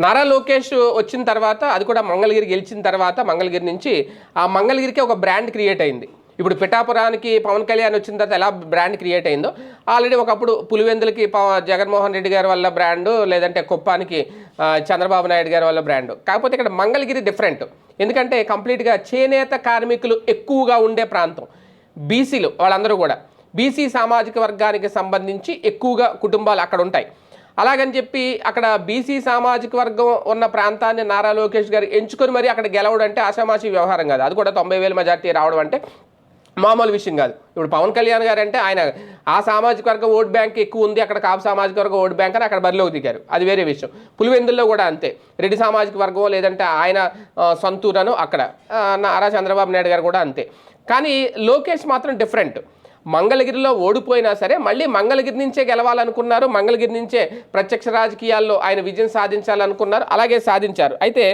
నారా లోకేష్ వచ్చిన తర్వాత అది కూడా మంగళగిరి గెలిచిన తర్వాత మంగళగిరి నుంచి ఆ మంగళగిరికి ఒక బ్రాండ్ క్రియేట్ అయింది. ఇప్పుడు పిఠాపురానికి పవన్ కళ్యాణ్ వచ్చిన తర్వాత ఎలా బ్రాండ్ క్రియేట్ అయిందో ఆల్రెడీ ఒకప్పుడు పులివెందులకి పవ- జగన్మోహన్ రెడ్డి గారి వల్ల బ్రాండు లేదంటే కుప్పానికి చంద్రబాబు నాయుడు గారి వల్ల బ్రాండు. కాకపోతే ఇక్కడ మంగళగిరి డిఫరెంట్. ఎందుకంటే కంప్లీట్గా చేనేత కార్మికులు ఎక్కువగా ఉండే ప్రాంతం. బీసీలు వాళ్ళందరూ కూడా. బీసీ సామాజిక వర్గానికి సంబంధించి ఎక్కువగా కుటుంబాలు అక్కడ ఉంటాయి. అలాగని చెప్పి అక్కడ బీసీ సామాజిక వర్గం ఉన్న ప్రాంతాన్ని నారా లోకేష్ గారు ఎంచుకొని మరి అక్కడ గెలవడం అంటే ఆషామాషి వ్యవహారం కాదు. అది కూడా తొంభై వేల మెజార్టీ రావడం అంటే మామూలు విషయం కాదు. ఇప్పుడు పవన్ కళ్యాణ్ గారు అంటే ఆయన ఆ సామాజిక వర్గం ఓట్ బ్యాంక్ ఎక్కువ ఉంది అక్కడ కాపు సామాజిక వర్గం ఓట్ బ్యాంక్ అని అక్కడ బరిలోకి దిగారు. అది వేరే విషయం. పులివెందుల్లో కూడా అంతే. రెడ్డి సామాజిక వర్గం లేదంటే ఆయన సొంతూరను అక్కడ. నారా చంద్రబాబు నాయుడు గారు కూడా అంతే. కానీ లోకేష్ మాత్రం డిఫరెంట్. మంగళగిరిలో ఓడిపోయినా సరే మళ్ళీ మంగళగిరి నుంచే గెలవాలనుకున్నారు. మంగళగిరి నుంచే ప్రత్యక్ష రాజకీయాల్లో ఆయన విజయం సాధించాలనుకున్నారు. అలాగే సాధించారు. అయితే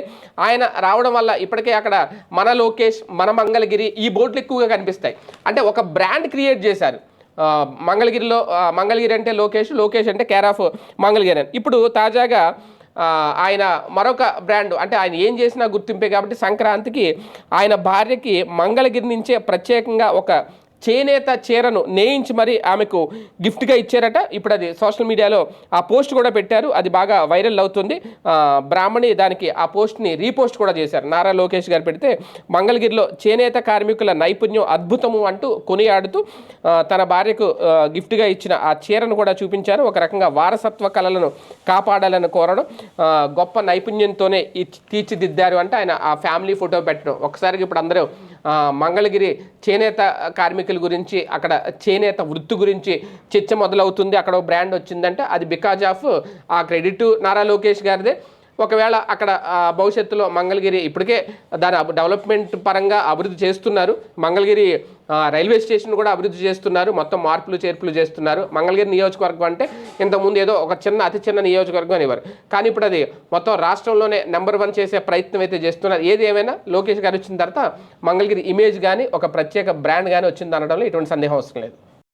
ఆయన రావడం వల్ల ఇప్పటికే అక్కడ మన లోకేష్ మన మంగళగిరి ఈ బోర్డులు ఎక్కువగా కనిపిస్తాయి. అంటే ఒక బ్రాండ్ క్రియేట్ చేశారు. మంగళగిరిలో మంగళగిరి అంటే లోకేష్ లోకేష్ అంటే కేర్ ఆఫ్ మంగళగిరి అని. ఇప్పుడు తాజాగా ఆయన మరొక బ్రాండ్ అంటే ఆయన ఏం చేసినా గుర్తింపే కాబట్టి సంక్రాంతికి ఆయన భార్యకి మంగళగిరి నుంచే ప్రత్యేకంగా ఒక చేనేత చీరను నేయించి మరి ఆమెకు గిఫ్ట్గా ఇచ్చారట. ఇప్పుడు అది సోషల్ మీడియాలో ఆ పోస్ట్ కూడా పెట్టారు. అది బాగా వైరల్ అవుతుంది. బ్రాహ్మణి దానికి ఆ పోస్ట్ని రీపోస్ట్ కూడా చేశారు. నారా లోకేష్ గారు పెడితే మంగళగిరిలో చేనేత కార్మికుల నైపుణ్యం అద్భుతము అంటూ కొనియాడుతూ తన భార్యకు గిఫ్ట్గా ఇచ్చిన ఆ చీరను కూడా చూపించారు. ఒక రకంగా వారసత్వ కళలను కాపాడాలని కోరడం గొప్ప నైపుణ్యంతోనే తీర్చిదిద్దారు అంటే ఆయన ఆ ఫ్యామిలీ ఫోటో పెట్టడం. ఒకసారికి ఇప్పుడు అందరూ మంగళగిరి చేనేత కార్మికుల గురించి అక్కడ చేనేత వృత్తి గురించి చర్చ మొదలవుతుంది. అక్కడ బ్రాండ్ వచ్చిందంటే అది బికాజ్ ఆఫ్ ఆ క్రెడిట్ నారా లోకేష్ గారిదే. ఒకవేళ అక్కడ భవిష్యత్తులో మంగళగిరి ఇప్పటికే దాని డెవలప్మెంట్ పరంగా అభివృద్ధి చేస్తున్నారు. మంగళగిరి రైల్వే స్టేషన్ కూడా అభివృద్ధి చేస్తున్నారు. మొత్తం మార్పులు చేర్పులు చేస్తున్నారు. మంగళగిరి నియోజకవర్గం అంటే ఇంతకుముందు ఏదో ఒక చిన్న అతి చిన్న నియోజకవర్గం అనేవారు. కానీ ఇప్పుడు అది మొత్తం రాష్ట్రంలోనే నెంబర్ వన్ చేసే ప్రయత్నం అయితే చేస్తున్నారు. ఏది ఏమైనా లోకేష్ గారు వచ్చిన తర్వాత మంగళగిరి ఇమేజ్ కానీ ఒక ప్రత్యేక బ్రాండ్ కానీ వచ్చింది అనడంలో ఎటువంటి సందేహం అవసరం లేదు.